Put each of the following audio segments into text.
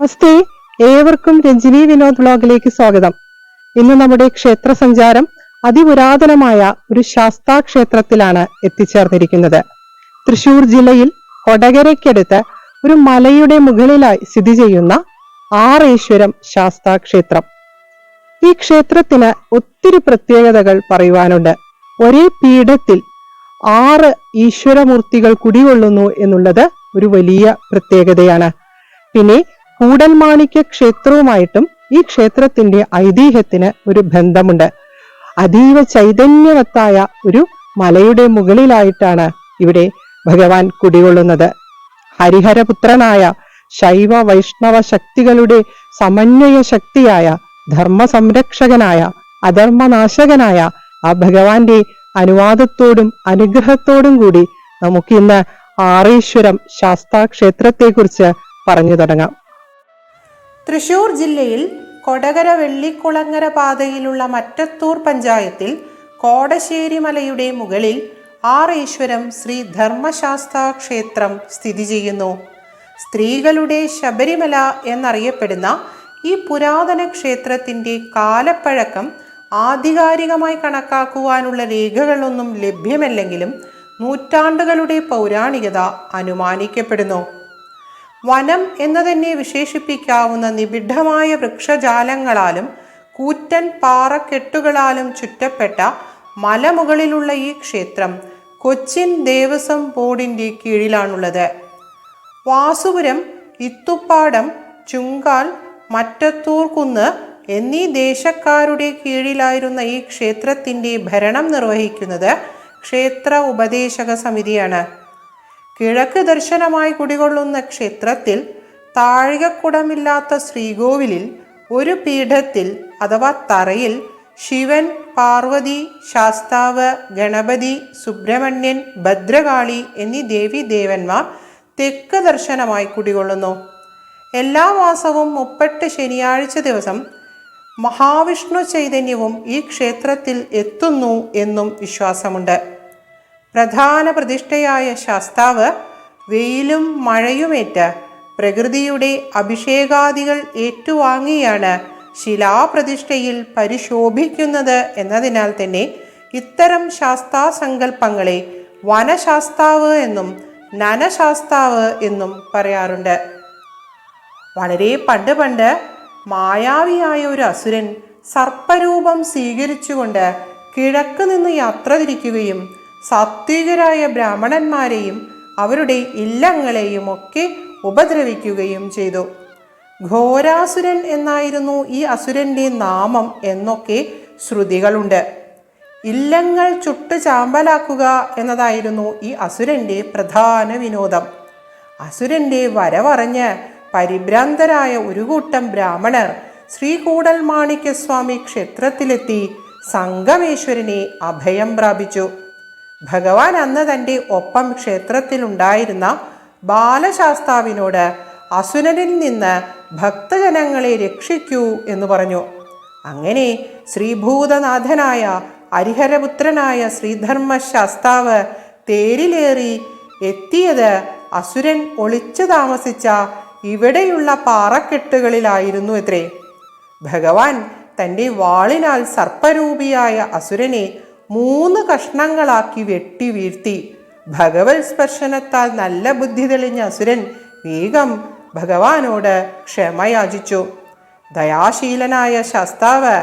നമസ്തേ. ഏവർക്കും രഞ്ജിനി വിനോദ് വ്ലോഗിലേക്ക് സ്വാഗതം. ഇന്ന് നമ്മുടെ ക്ഷേത്ര സഞ്ചാരം അതിപുരാതനമായ ഒരു ശാസ്താ ക്ഷേത്രത്തിലാണ് എത്തിച്ചേർന്നിരിക്കുന്നത്. തൃശൂർ ജില്ലയിൽ കൊടകരയ്ക്കടുത്ത് ഒരു മലയുടെ മുകളിലായി സ്ഥിതി ചെയ്യുന്ന ആറേശ്വരം ശാസ്താ ക്ഷേത്രം ഈ ക്ഷേത്രത്തിന് ഒത്തിരി പ്രത്യേകതകൾ പറയുവാനുണ്ട്. ഒരേ പീഠത്തിൽ ആറ് ഈശ്വരമൂർത്തികൾ കുടികൊള്ളുന്നു എന്നുള്ളത് ഒരു വലിയ പ്രത്യേകതയാണ്. പിന്നെ കൂടൽമാണിക്യ ക്ഷേത്രവുമായിട്ടും ഈ ക്ഷേത്രത്തിന്റെ ഐതിഹ്യത്തിന് ഒരു ബന്ധമുണ്ട്. അതീവ ചൈതന്യവത്തായ ഒരു മലയുടെ മുകളിലായിട്ടാണ് ഇവിടെ ഭഗവാൻ കുടികൊള്ളുന്നത്. ഹരിഹരപുത്രനായ ശൈവ വൈഷ്ണവ ശക്തികളുടെ സമന്വയ ശക്തിയായ ധർമ്മ സംരക്ഷകനായ അധർമ്മനാശകനായ ആ ഭഗവാന്റെ അനുവാദത്തോടും അനുഗ്രഹത്തോടും കൂടി നമുക്കിന്ന് ആറേശ്വരം ശാസ്താ ക്ഷേത്രത്തെക്കുറിച്ച് പറഞ്ഞു തുടങ്ങാം. തൃശൂർ ജില്ലയിൽ കൊടകര വെള്ളിക്കുളങ്ങര പാതയിലുള്ള മറ്റത്തൂർ പഞ്ചായത്തിൽ കോടശ്ശേരി മലയുടെ മുകളിൽ ഈശ്വരം ശ്രീ ധർമ്മശാസ്ത്ര ക്ഷേത്രം സ്ഥിതി ചെയ്യുന്നു. സ്ത്രീകളുടെ ശബരിമല എന്നറിയപ്പെടുന്ന ഈ പുരാതന ക്ഷേത്രത്തിന്റെ കാലപ്പഴക്കം ആധികാരികമായി കണക്കാക്കുവാനുള്ള രേഖകളൊന്നും ലഭ്യമല്ലെങ്കിലും നൂറ്റാണ്ടുകളുടെ പൗരാണികത അനുമാനിക്കപ്പെടുന്നു. വനം എന്ന് തന്നെ വിശേഷിപ്പിക്കാവുന്ന നിബിഡമായ വൃക്ഷജാലങ്ങളാലും കൂറ്റൻ പാറക്കെട്ടുകളാലും ചുറ്റപ്പെട്ട മലമുകളിലുള്ള ഈ ക്ഷേത്രം കൊച്ചിൻ ദേവസ്വം ബോർഡിന്റെ കീഴിലാണുള്ളത്. വാസുപുരം ഇത്തുപ്പാടം ചുങ്കാൽ മറ്റത്തൂർ കുന്ന് എന്നീ ദേശക്കാരുടെ കീഴിലായിരുന്ന ഈ ക്ഷേത്രത്തിന്റെ ഭരണം നിർവഹിക്കുന്നത് ക്ഷേത്ര ഉപദേശക സമിതിയാണ്. കിഴക്ക് ദർശനമായി കുടികൊള്ളുന്ന ക്ഷേത്രത്തിൽ താഴികക്കുടമില്ലാത്ത ശ്രീകോവിലിൽ ഒരു പീഠത്തിൽ അഥവാ തറയിൽ ശിവൻ പാർവതി ശാസ്താവ് ഗണപതി സുബ്രഹ്മണ്യൻ ഭദ്രകാളി എന്നീ ദേവി ദേവന്മാർ തെക്ക് ദർശനമായി കുടികൊള്ളുന്നു. എല്ലാ മാസവും മുപ്പെട്ട് ശനിയാഴ്ച ദിവസം മഹാവിഷ്ണു ചൈതന്യവും ഈ ക്ഷേത്രത്തിൽ എത്തുന്നു എന്നും വിശ്വാസമുണ്ട്. പ്രധാന പ്രതിഷ്ഠയായ ശാസ്താവ് വെയിലും മഴയുമേറ്റ് പ്രകൃതിയുടെ അഭിഷേകാദികൾ ഏറ്റുവാങ്ങിയാണ് ശിലാപ്രതിഷ്ഠയിൽ പരിശോഭിക്കുന്നത് എന്നതിനാൽ തന്നെ ഇത്തരം ശാസ്താസങ്കല്പങ്ങളെ വനശാസ്താവ് എന്നും നനശാസ്താവ് എന്നും പറയാറുണ്ട്. വളരെ പണ്ട് പണ്ട് മായാവിയായ ഒരു അസുരൻ സർപ്പരൂപം സ്വീകരിച്ചുകൊണ്ട് കിഴക്ക് നിന്ന് യാത്ര തിരിക്കുകയും സാത്വികരായ ബ്രാഹ്മണന്മാരെയും അവരുടെ ഇല്ലങ്ങളെയും ഒക്കെ ഉപദ്രവിക്കുകയും ചെയ്തു. ഘോരാസുരൻ എന്നായിരുന്നു ഈ അസുരന്റെ നാമം എന്നൊക്കെ ശ്രുതികളുണ്ട്. ഇല്ലങ്ങൾ ചുട്ട് ചാമ്പലാക്കുക എന്നതായിരുന്നു ഈ അസുരന്റെ പ്രധാന വിനോദം. അസുരന്റെ വരവറിഞ്ഞ് പരിഭ്രാന്തരായ ഒരു കൂട്ടം ബ്രാഹ്മണർ ശ്രീകൂടൽ മാണിക്യസ്വാമി ക്ഷേത്രത്തിലെത്തി സംഗമേശ്വരനെ അഭയം പ്രാപിച്ചു. ഭഗവാൻ അന്ന് തന്റെ ഒപ്പം ക്ഷേത്രത്തിലുണ്ടായിരുന്ന ബാലശാസ്താവിനോട് അസുരനിൽ നിന്ന് ഭക്തജനങ്ങളെ രക്ഷിക്കൂ എന്ന് പറഞ്ഞു. അങ്ങനെ ശ്രീഭൂതനാഥനായ ഹരിഹരപുത്രനായ ശ്രീധർമ്മശാസ്താവ് തേരിലേറി എത്തിയത് അസുരൻ ഒളിച്ചു താമസിച്ച ഇവിടെയുള്ള പാറക്കെട്ടുകളിലായിരുന്നു എത്രേ. ഭഗവാൻ തന്റെ വാളിനാൽ സർപ്പരൂപിയായ അസുരനെ മൂന്ന് കഷ്ണങ്ങളാക്കി വെട്ടി വീഴ്ത്തി. ഭഗവത് സ്പർശനത്താൽ നല്ല ബുദ്ധി തെളിഞ്ഞ അസുരൻ വേഗം ഭഗവാനോട് ക്ഷമയാചിച്ചു. ദയാശീലനായ ശാസ്താവ്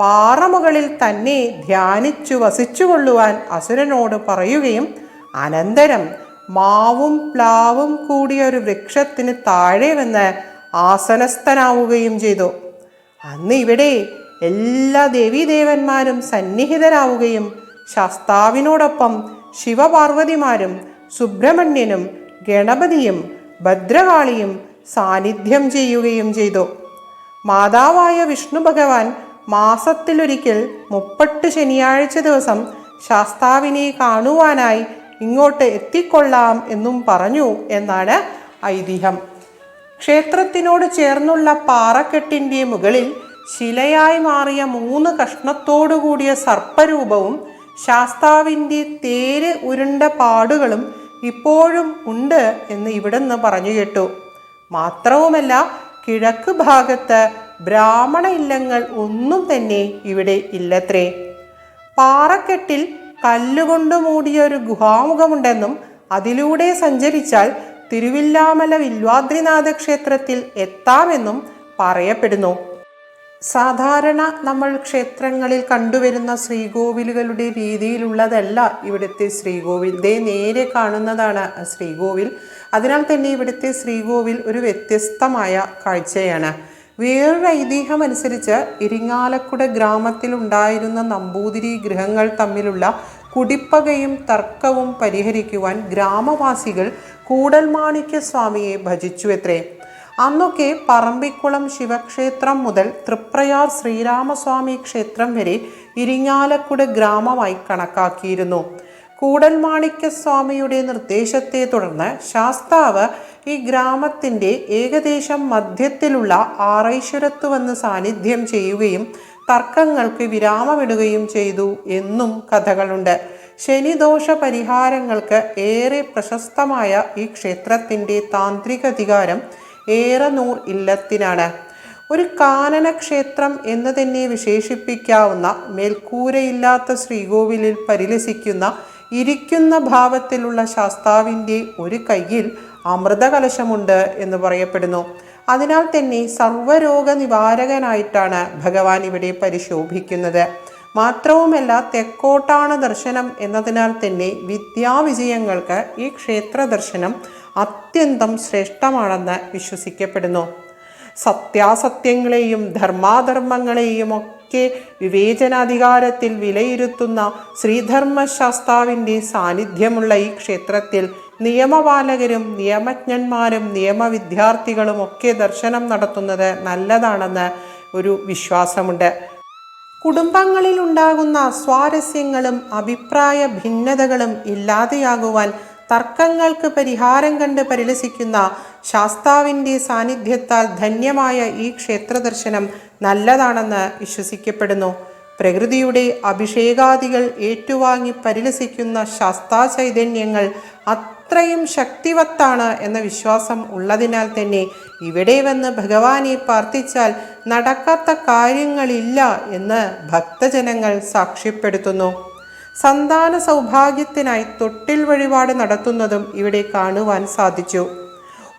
പാറമുകളിൽ തന്നെ ധ്യാനിച്ചു വസിച്ചുകൊള്ളുവാൻ അസുരനോട് പറയുകയും അനന്തരം മാവും പ്ലാവും കൂടിയ ഒരു വൃക്ഷത്തിന് താഴെ വന്ന് ആസനസ്ഥനാവുകയും ചെയ്തു. അന്ന് ഇവിടെ എല്ലാ ദേവീദേവന്മാരും സന്നിഹിതരാവുകയും ശാസ്താവിനോടൊപ്പം ശിവപാർവതിമാരും സുബ്രഹ്മണ്യനും ഗണപതിയും ഭദ്രകാളിയും സാന്നിധ്യം ചെയ്യുകയും ചെയ്തു. മാതാവായ വിഷ്ണു ഭഗവാൻ മാസത്തിലൊരിക്കൽ മുപ്പട്ട് ശനിയാഴ്ച ദിവസം ശാസ്താവിനെ കാണുവാനായി ഇങ്ങോട്ട് എത്തിക്കൊള്ളാം എന്നും പറഞ്ഞു എന്നാണ് ഐതിഹ്യം. ക്ഷേത്രത്തിനോട് ചേർന്നുള്ള പാറക്കെട്ടിന്റെ മുകളിൽ ശിലയായി മാറിയ മൂന്ന് കഷ്ണത്തോടു കൂടിയ സർപ്പരൂപവും ശാസ്താവിന്റെ തേര് ഉരുണ്ട പാടുകളും ഇപ്പോഴും ഉണ്ട് എന്ന് ഇവിടുന്ന് പറഞ്ഞു കേട്ടു. മാത്രവുമല്ല കിഴക്ക് ഭാഗത്ത് ബ്രാഹ്മണ ഇല്ലങ്ങൾ ഒന്നും തന്നെ ഇവിടെ ഇല്ലത്രേ. പാറക്കെട്ടിൽ കല്ലുകൊണ്ട് മൂടിയ ഒരു ഗുഹാമുഖമുണ്ടെന്നും അതിലൂടെ സഞ്ചരിച്ചാൽ തിരുവില്ലാമല വില്വാദ്രിനാഥ ക്ഷേത്രത്തിൽ എത്താമെന്നും പറയപ്പെടുന്നു. സാധാരണ നമ്മൾ ക്ഷേത്രങ്ങളിൽ കണ്ടുവരുന്ന ശ്രീകോവിലുകളുടെ രീതിയിലുള്ളതല്ല ഇവിടുത്തെ ശ്രീകോവിൽ. ദേ നേരെ കാണുന്നതാണ് ശ്രീകോവിൽ. അതിനാൽ തന്നെ ഇവിടുത്തെ ശ്രീകോവിൽ ഒരു വ്യത്യസ്തമായ കാഴ്ചയാണ്. വേറൊരു ഐതിഹ്യം അനുസരിച്ച് ഇരിങ്ങാലക്കുട ഗ്രാമത്തിൽ ഉണ്ടായിരുന്ന നമ്പൂതിരി ഗൃഹങ്ങൾ തമ്മിലുള്ള കുടിപ്പകയും തർക്കവും പരിഹരിക്കുവാൻ ഗ്രാമവാസികൾ കൂടൽമാണിക്യ സ്വാമിയെ ഭജിച്ചുവത്രേ. അന്നൊക്കെ പറമ്പിക്കുളം ശിവക്ഷേത്രം മുതൽ തൃപ്രയാർ ശ്രീരാമസ്വാമി ക്ഷേത്രം വരെ ഇരിങ്ങാലക്കുട ഗ്രാമമായി കണക്കാക്കിയിരുന്നു. കൂടൽമാണിക്യസ്വാമിയുടെ നിർദ്ദേശത്തെ തുടർന്ന് ശാസ്താവ് ഈ ഗ്രാമത്തിന്റെ ഏകദേശം മധ്യത്തിലുള്ള ആറൈശ്വരത്ത് വന്ന് സാന്നിധ്യം ചെയ്യുകയും തർക്കങ്ങൾക്ക് വിരാമമിടുകയും ചെയ്തു എന്നും കഥകളുണ്ട്. ശനിദോഷ പരിഹാരങ്ങൾക്ക് ഏറെ പ്രശസ്തമായ ഈ ക്ഷേത്രത്തിന്റെ താന്ത്രികാധികാരം ഏറനൂർ ഇല്ലത്തിനാണ്. ഒരു കാനന ക്ഷേത്രം എന്ന് തന്നെ വിശേഷിപ്പിക്കാവുന്ന മേൽക്കൂരയില്ലാത്ത ശ്രീകോവിലിൽ പരിലസിക്കുന്ന ഇരിക്കുന്ന ഭാവത്തിലുള്ള ശാസ്താവിന്റെ ഒരു കയ്യിൽ അമൃതകലശമുണ്ട് എന്ന് പറയപ്പെടുന്നു. അതിനാൽ തന്നെ സർവരോഗ നിവാരകനായിട്ടാണ് ഭഗവാൻ ഇവിടെ പരിശോഭിക്കുന്നത്. മാത്രവുമല്ല തെക്കോട്ടാണ് ദർശനം എന്നതിനാൽ തന്നെ വിദ്യാവിജയങ്ങൾക്ക് ഈ ക്ഷേത്ര ദർശനം അത്യന്തം ശ്രേഷ്ഠമാണെന്ന് വിശ്വസിക്കപ്പെടുന്നു. സത്യാസത്യങ്ങളെയും ധർമാധർമ്മങ്ങളെയും ഒക്കെ വിവേചനാധികാരത്തിൽ വിലയിരുത്തുന്ന ശ്രീധർമ്മശാസ്താവിന്റെ സാന്നിധ്യമുള്ള ഈ ക്ഷേത്രത്തിൽ നിയമപാലകരും നിയമജ്ഞന്മാരും നിയമവിദ്യാർത്ഥികളും ഒക്കെ ദർശനം നടത്തുന്നത് നല്ലതാണെന്ന് ഒരു വിശ്വാസമുണ്ട്. കുടുംബങ്ങളിൽ ഉണ്ടാകുന്ന സ്വാരസ്യങ്ങളും അഭിപ്രായ ഭിന്നതകളും ഇല്ലാതെയാകുവാൻ തർക്കങ്ങൾക്ക് പരിഹാരം കണ്ട് പരിലസിക്കുന്ന ശാസ്താവിന്റെ സാന്നിധ്യത്താൽ ധന്യമായ ഈ ക്ഷേത്ര ദർശനം നല്ലതാണെന്ന് വിശ്വസിക്കപ്പെടുന്നു. പ്രകൃതിയുടെ അഭിഷേകാദികൾ ഏറ്റുവാങ്ങി പരിലസിക്കുന്ന ശാസ്താ ചൈതന്യങ്ങൾ അത്രയും ശക്തിവത്താണ് എന്ന വിശ്വാസം ഉള്ളതിനാൽ തന്നെ ഇവിടെ വന്ന് ഭഗവാനെ പ്രാർത്ഥിച്ചാൽ നടക്കാത്ത കാര്യങ്ങളില്ല എന്ന് ഭക്തജനങ്ങൾ സാക്ഷ്യപ്പെടുത്തുന്നു. സന്താന സൗഭാഗ്യത്തിനായി തൊട്ടിൽ വഴിപാട് നടത്തുന്നതും ഇവിടെ കാണുവാൻ സാധിച്ചു.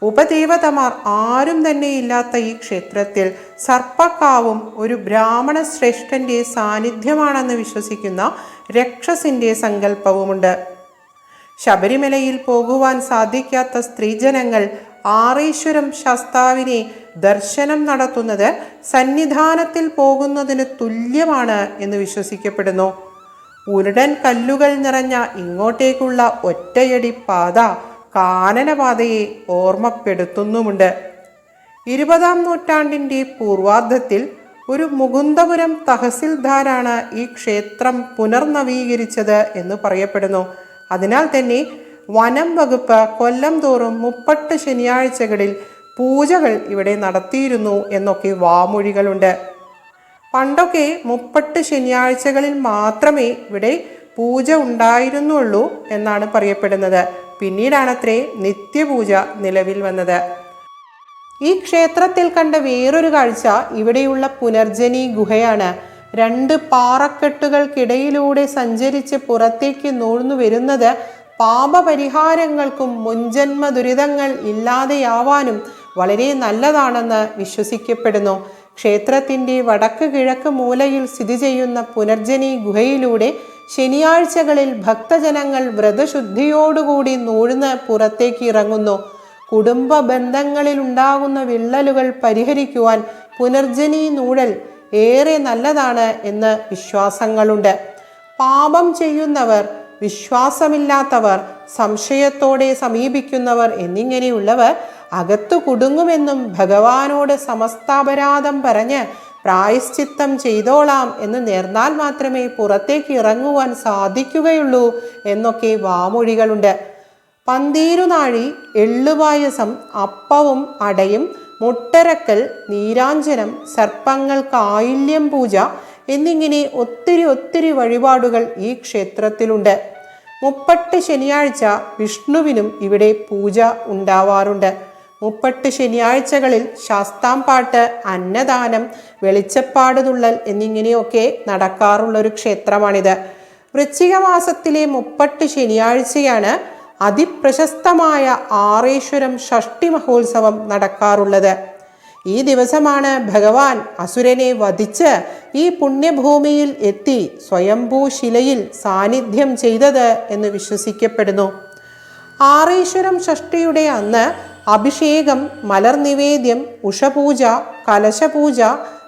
ഉപദേവതമാർ ആരും തന്നെ ഇല്ലാത്ത ഈ ക്ഷേത്രത്തിൽ സർപ്പക്കാവും ഒരു ബ്രാഹ്മണ ശ്രേഷ്ഠന്റെ സാന്നിധ്യമാണെന്ന് വിശ്വസിക്കുന്ന രക്ഷസിന്റെ സങ്കല്പവുമുണ്ട്. ശബരിമലയിൽ പോകുവാൻ സാധിക്കാത്ത സ്ത്രീജനങ്ങൾ ആറീശ്വരം ശാസ്താവിനെ ദർശനം നടത്തുന്നത് സന്നിധാനത്തിൽ പോകുന്നതിന് തുല്യമാണ് എന്ന് വിശ്വസിക്കപ്പെടുന്നു. ഉരുടൻ കല്ലുകൾ നിറഞ്ഞ ഇങ്ങോട്ടേക്കുള്ള ഒറ്റയടി പാത കാനനപാതയെ ഓർമ്മപ്പെടുത്തുന്നുമുണ്ട്. ഇരുപതാം നൂറ്റാണ്ടിന്റെ പൂർവാർദ്ധത്തിൽ ഒരു മുകുന്ദപുരം തഹസിൽദാരാണ് ഈ ക്ഷേത്രം പുനർനവീകരിച്ചത് എന്ന് പറയപ്പെടുന്നു. അതിനാൽ തന്നെ വനം വകുപ്പ് കൊല്ലം തോറും മുപ്പട്ട് ശനിയാഴ്ചകളിൽ പൂജകൾ ഇവിടെ നടത്തിയിരുന്നു എന്നൊക്കെ വാമൊഴികളുണ്ട്. പണ്ടൊക്കെ മുപ്പട്ട് ശനിയാഴ്ചകളിൽ മാത്രമേ ഇവിടെ പൂജ ഉണ്ടായിരുന്നുള്ളൂ എന്നാണ് പറയപ്പെടുന്നത്. പിന്നീടാണത്രേ നിത്യപൂജ നിലവിൽ വന്നത്. ഈ ക്ഷേത്രത്തിൽ കണ്ട വേറൊരു കാഴ്ച ഇവിടെയുള്ള പുനർജനി ഗുഹയാണ്. രണ്ട് പാറക്കെട്ടുകൾക്കിടയിലൂടെ സഞ്ചരിച്ച് പുറത്തേക്ക് നൂഴ്ന്നു വരുന്നത് പാപപരിഹാരങ്ങൾക്കും മുൻജന്മ ദുരിതങ്ങൾ ഇല്ലാതെയാവാനും വളരെ നല്ലതാണെന്ന് വിശ്വസിക്കപ്പെടുന്നു. ക്ഷേത്രത്തിന്റെ വടക്ക് കിഴക്ക് മൂലയിൽ സ്ഥിതി ചെയ്യുന്ന പുനർജനി ഗുഹയിലൂടെ ശനിയാഴ്ചകളിൽ ഭക്തജനങ്ങൾ വ്രതശുദ്ധിയോടുകൂടി നൂഴ്ന്ന് പുറത്തേക്ക് ഇറങ്ങുന്നു. കുടുംബ ബന്ധങ്ങളിൽ ഉണ്ടാകുന്ന വിള്ളലുകൾ പരിഹരിക്കുവാൻ പുനർജനി നൂഴൽ ഏറെ നല്ലതാണ് എന്ന് വിശ്വാസങ്ങളുണ്ട്. പാപം ചെയ്യുന്നവർ വിശ്വാസമില്ലാത്തവർ സംശയത്തോടെ സമീപിക്കുന്നവർ എന്നിങ്ങനെയുള്ളവർ അകത്തു കുടുങ്ങുമെന്നും ഭഗവാനോട് സമസ്താപരാധം പറഞ്ഞ് പ്രായശ്ചിത്തം ചെയ്തോളാം എന്ന് നേർന്നാൽ മാത്രമേ പുറത്തേക്ക് ഇറങ്ങുവാൻ സാധിക്കുകയുള്ളൂ എന്നൊക്കെ വാമൊഴികളുണ്ട്. പന്തീരുനാഴി എള്ളുപായസം അപ്പവും അടയും മുട്ടരക്കൽ നീരാഞ്ജനം സർപ്പങ്ങൾക്ക് ആയില്യം പൂജ എന്നിങ്ങനെ ഒത്തിരി ഒത്തിരി വഴിപാടുകൾ ഈ ക്ഷേത്രത്തിലുണ്ട്. മുപ്പട്ട് ശനിയാഴ്ച വിഷ്ണുവിനും ഇവിടെ പൂജ ഉണ്ടാവാറുണ്ട്. മുപ്പട്ട് ശനിയാഴ്ചകളിൽ ശാസ്താംപാട്ട് അന്നദാനം വെളിച്ചപ്പാട് തുള്ളൽ എന്നിങ്ങനെയൊക്കെ നടക്കാറുള്ള ഒരു ക്ഷേത്രമാണിത്. വൃശ്ചിക മാസത്തിലെ മുപ്പട്ട് ശനിയാഴ്ചയാണ് അതിപ്രശസ്തമായ ആറേശ്വരം ഷഷ്ടി മഹോത്സവം നടക്കാറുള്ളത്. ഈ ദിവസമാണ് ഭഗവാൻ അസുരനെ വധിച്ച് ഈ പുണ്യഭൂമിയിൽ എത്തി സ്വയംഭൂ ശിലയിൽ സാന്നിധ്യം ചെയ്തത് എന്ന് വിശ്വസിക്കപ്പെടുന്നു. ആറേശ്വരം ഷഷ്ടിയുടെ അന്ന് അഭിഷേകം മലർനിവേദ്യം ഉഷപൂജ കലശപൂജ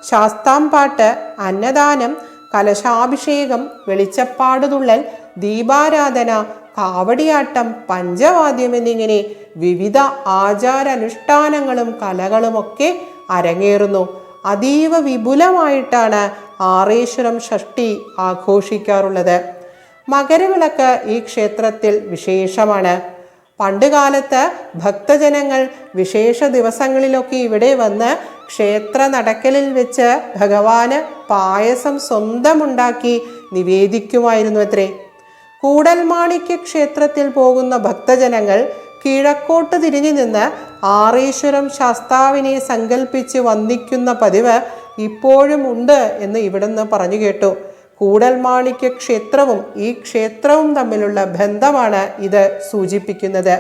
ശാസ്താംപാട്ട് അന്നദാനം കലശാഭിഷേകം വെളിച്ചപ്പാടുതുള്ളൽ ദീപാരാധന കാവടിയാട്ടം പഞ്ചവാദ്യം എന്നിങ്ങനെ വിവിധ ആചാരാനുഷ്ഠാനങ്ങളും കലകളുമൊക്കെ അരങ്ങേറുന്നു. അതീവ വിപുലമായിട്ടാണ് ആറേശ്വരം ഷഷ്ടി ആഘോഷിക്കാറുള്ളത്. മകരവിളക്ക് ഈ ക്ഷേത്രത്തിൽ വിശേഷമാണ്. പണ്ടുകാലത്ത് ഭക്തജനങ്ങൾ വിശേഷ ദിവസങ്ങളിലൊക്കെ ഇവിടെ വന്ന് ക്ഷേത്ര നടക്കലിൽ വെച്ച് ഭഗവാന് പായസം സ്വന്തമുണ്ടാക്കി നിവേദിക്കുമായിരുന്നു അത്രേ. കൂടൽമാണിക്യ ക്ഷേത്രത്തിൽ പോകുന്ന ഭക്തജനങ്ങൾ കിഴക്കോട്ട് തിരിഞ്ഞു നിന്ന് ആറീശ്വരം ശാസ്താവിനെ സങ്കല്പിച്ച് വന്ദിക്കുന്ന പതിവ് ഇപ്പോഴും ഉണ്ട് എന്ന് ഇവിടുന്ന് പറഞ്ഞു കേട്ടു. കൂടൽമാണിക്യ ക്ഷേത്രവും ഈ ക്ഷേത്രവും തമ്മിലുള്ള ബന്ധമാണ് ഇത് സൂചിപ്പിക്കുന്നത്.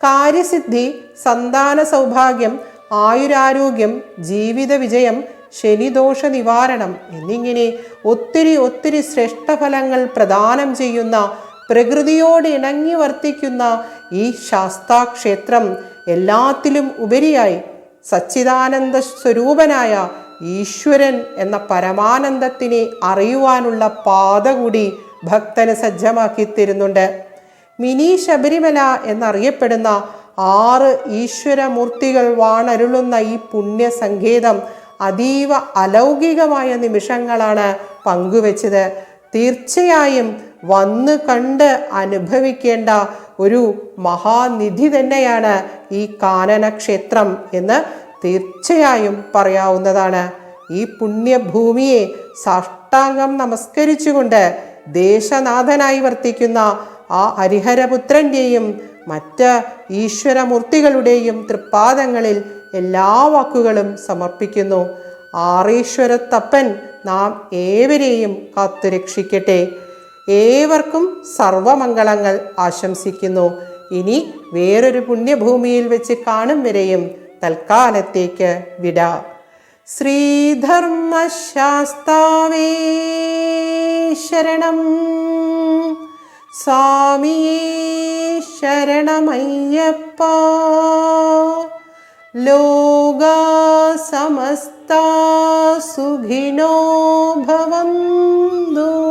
കാര്യസിദ്ധി സന്താന സൗഭാഗ്യം ആയുരാരോഗ്യം ജീവിത വിജയം ശനിദോഷ നിവാരണം എന്നിങ്ങനെ ഒത്തിരി ഒത്തിരി ശ്രേഷ്ഠഫലങ്ങൾ പ്രദാനം ചെയ്യുന്ന പ്രകൃതിയോട് ഇണങ്ങി വർത്തിക്കുന്ന ഈ ശാസ്താക്ഷേത്രം എല്ലാത്തിലും ഉപരിയായി സച്ചിദാനന്ദ സ്വരൂപനായ ഈശ്വരൻ എന്ന പരമാനന്ദത്തിനെ അറിയുവാനുള്ള പാത കൂടി ഭക്തന് സജ്ജമാക്കി തരുന്നുണ്ട്. മിനി ശബരിമല എന്നറിയപ്പെടുന്ന ആറ് ഈശ്വരമൂർത്തികൾ വാണരുളുന്ന ഈ പുണ്യസങ്കേതം അതീവ അലൗകികമായ നിമിഷങ്ങളാണ് പങ്കുവച്ചത്. തീർച്ചയായും വന്ന് കണ്ട് അനുഭവിക്കേണ്ട ഒരു മഹാനിധി തന്നെയാണ് ഈ കാനനക്ഷേത്രം എന്ന് തീർച്ചയായും പറയാവുന്നതാണ്. ഈ പുണ്യഭൂമിയെ സാഷ്ടാംഗം നമസ്കരിച്ചുകൊണ്ട് ദേശനാഥനായി വർത്തിക്കുന്ന ആ ഹരിഹരപുത്രന്റെയും മറ്റ് ഈശ്വരമൂർത്തികളുടെയും തൃപ്പാദങ്ങളിൽ എല്ലാ വാക്കുകളും സമർപ്പിക്കുന്നു. ആറീശ്വരത്തപ്പൻ നാം ഏവരെയും കാത്തുരക്ഷിക്കട്ടെ. ഏവർക്കും സർവമംഗളങ്ങൾ ആശംസിക്കുന്നു. ഇനി വേറൊരു പുണ്യഭൂമിയിൽ വെച്ച് കാണും വരെയും തൽക്കാലത്തേക്ക് വിട. ശ്രീധർമ്മശാസ്താവേ ശരണം. സ്വാമിയേ ശരണമയ്യപ്പ. ലോക സമസ്ത സുഖിനോ ഭവന്തു.